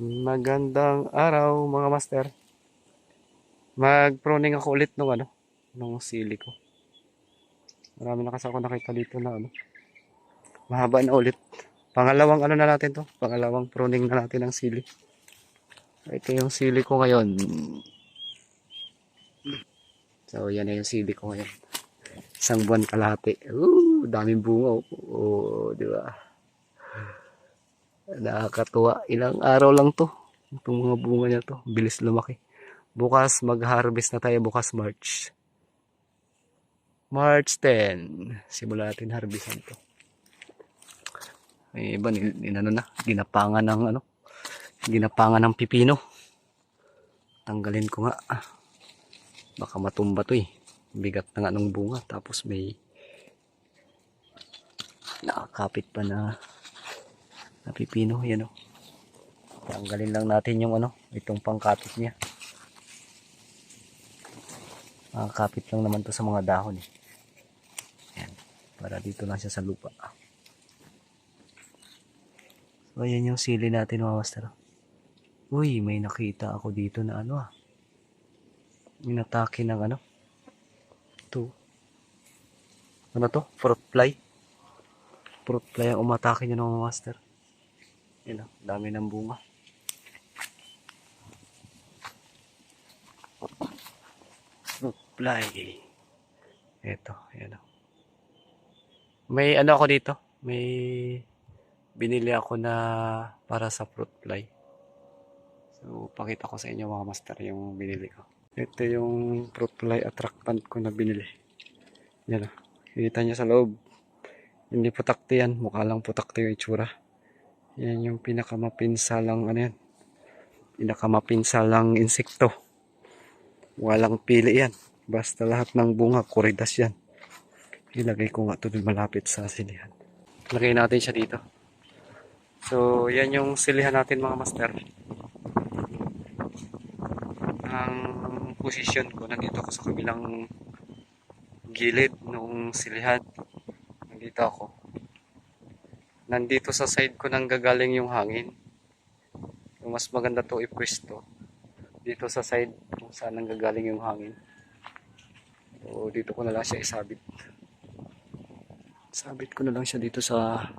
Magandang araw mga master. Mag-pruning ako ulit nung ano, nung sili ko. Marami na kasi ako nakita dito na ano. Mahaba na ulit. Pangalawang ano na natin to? Pangalawang pruning na natin ng sili. Ito yung sili ko ngayon. So, yan na yung sili ko ngayon. Isang buwan kalahati. Ooh, daming bunga. oh. Di ba? Nakakatuwa. Ilang araw lang to. Itong mga bunga niya to. Bilis lumaki. Bukas mag-harvest na tayo. Bukas March. March 10. Simula natin harvestan to. May iba, nin, nin- ano na, ginapangan ng ano, ginapangan ng pipino. Tanggalin ko nga. Baka matumba to eh. Bigat na nga ng bunga. Tapos may nakakapit pa na na pipino. Yan o. Tanggalin lang natin yung ano, itong pangkapit niya. Makakapit lang naman to sa mga dahon eh. Yan. Para dito lang siya sa lupa. So, ayan yung sili natin mga master. Uy, may nakita ako dito na ano ah. Minatake ng ano. Ito. Ano to? Fruit fly. Fruit fly ang umatake niya ng mga master. Yan oh, dami ng bunga. Fruit fly. Ito, yan oh. May ano ako dito? May binili ako na para sa fruit fly. So, pakita ko sa inyo mga master yung binili ko. Ito yung fruit fly attractant ko na binili. Yan o. Kita niyo sa loob. Hindi putakti yan. Mukha lang putakti yung itsura. Yan yung pinakamapinsalang ano yan. Pinakamapinsalang insekto. Walang pili yan. Basta lahat ng bunga, kuridas yan. Ilagay ko nga ito malapit sa silihan. Lagay natin siya dito. So, yan yung silihan natin mga master. Ang position ko, nandito ako sa kabilang gilid nung silihan. Nandito ako. Nandito sa side ko nang gagaling yung hangin. Yung mas maganda to ipwesto. Dito sa side kung saan nang gagaling yung hangin. So, dito ko na lang siya isabit. Sabit ko na lang siya dito sa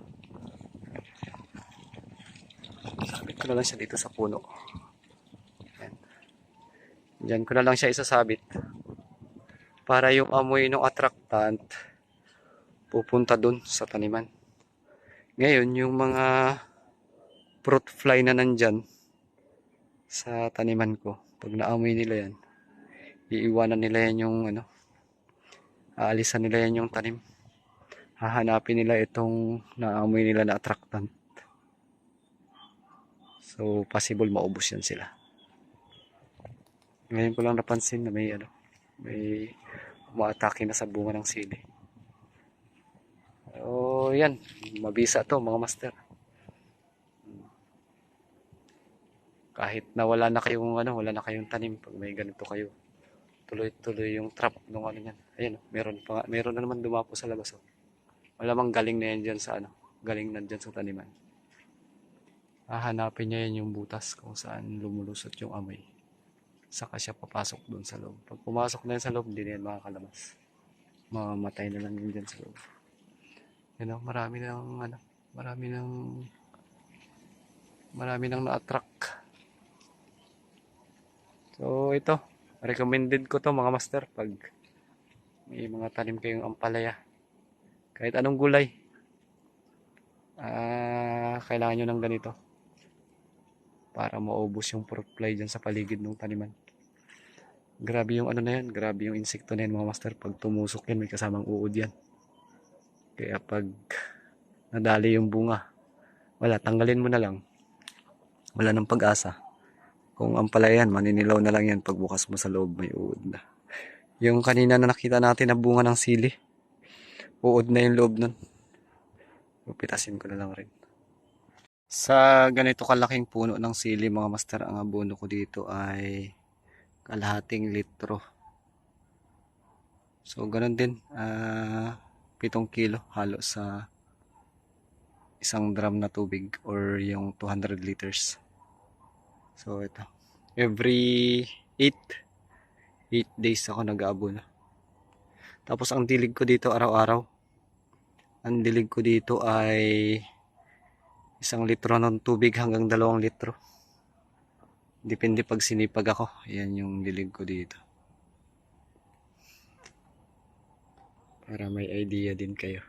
Sabit ko na lang siya dito sa puno. Yan. Diyan ko na lang siya isasabit. Para yung amoy ng attractant pupunta dun sa taniman. Ngayon, yung mga fruit fly na nandyan sa taniman ko, pag naamoy nila yan, iiwanan nila yan yung ano, aalisan nila yan yung tanim. Hahanapin nila itong naamoy nila na attractant. So, possible maubos yan sila. Ngayon ko lang napansin na may ano, may umaatake na sa bunga ng sili. Oh, yan. Mabisa to, mga master. Kahit na wala na kayong ano, wala na kayong tanim pag may ganito kayo. Tuloy-tuloy yung trap nung ano yan. Ayun, meron pa meron na naman dumapo sa labas oh. Malamang galing na yan dyan sa ano, galing na dyan sa taniman. Hahanapin niya yan yung butas kung saan lumulusot yung amoy. Saka siya papasok doon sa loob. Pag pumasok na yan sa loob, hindi na yan makakalabas. Mamamatay na lang yun dyan sa loob. Yan o, marami ng ano, marami ng marami nang na-attract. So ito, recommended ko to mga master pag may mga tanim kayong ampalaya. Kahit anong gulay. Ah, kailangan nyo ng ganito para maubos yung fruit fly dyan sa paligid ng taniman. Grabe yung ano na yan, grabe yung insekto na yan mga master. Pag tumusok yan, may kasamang uod yan. Kaya pag nadali yung bunga, wala, tanggalin mo na lang. Wala nang pag-asa. Kung ang palayan, maninilaw na lang yan pagbukas mo sa loob, may uod na. Yung kanina na nakita natin na bunga ng sili, uod na yung loob nun. Pupitasin ko na lang rin. Sa ganito kalaking puno ng sili mga master, ang abono ko dito ay kalahating litro. So ganun din, ah 7 kilo halo sa isang drum na tubig or yung 200 liters. So, ito. Every 8 8 days ako nag-aabon. Tapos ang dilig ko dito araw-araw. Ang dilig ko dito ay isang litro ng tubig hanggang dalawang litro. Depende pag sinipag ako. Yan yung dilig ko dito. Para may idea din kayo.